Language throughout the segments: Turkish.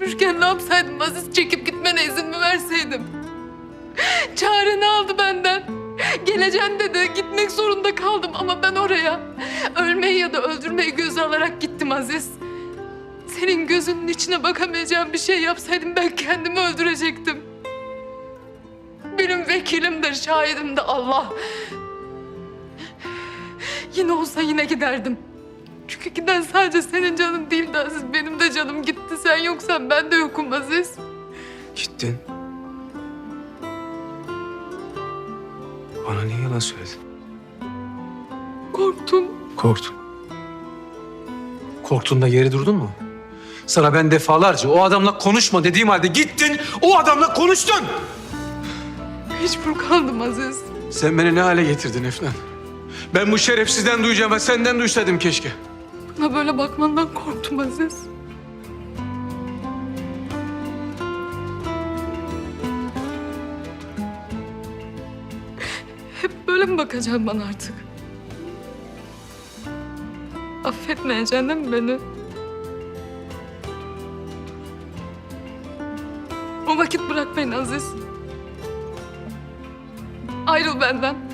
düşmüşken ne yapsaydım Aziz çekip gitmene izin mi verseydim? Çare aldı benden. Geleceğim dedi. Gitmek zorunda kaldım ama ben oraya ölmeyi ya da öldürmeyi göze alarak gittim Aziz. Senin gözünün içine bakamayacağım bir şey yapsaydım ben kendimi öldürecektim. Benim vekilimdir, şahidim de Allah. Yine olsa yine giderdim. Giden sadece senin canın değildi Aziz. Benim de canım gitti. Sen yoksan ben de yokum Aziz. Gittin. Bana niye yalan söyledin? Korktum. Korktun. Korktun da geri durdun mu? Sana ben defalarca o adamla konuşma dediğim halde gittin o adamla konuştun. Mecbur kaldım Aziz. Sen beni ne hale getirdin Efnan? Ben bu şerefsizden duyacağım ve senden duysaydım keşke. Bana böyle bakmandan korktum Aziz. Hep böyle mi bakacaksın bana artık? Affetmeyeceksin değil mi beni? O vakit bırak beni Aziz. Ayrıl benden.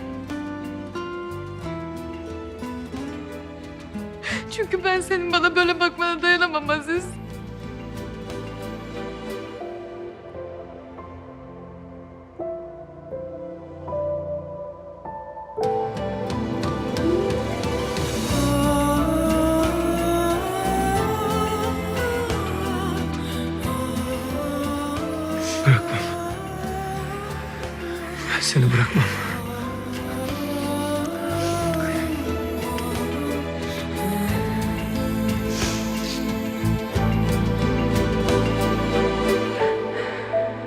Çünkü ben senin bana böyle bakmana dayanamam Aziz. Bırakmam. Ben seni bırakmam.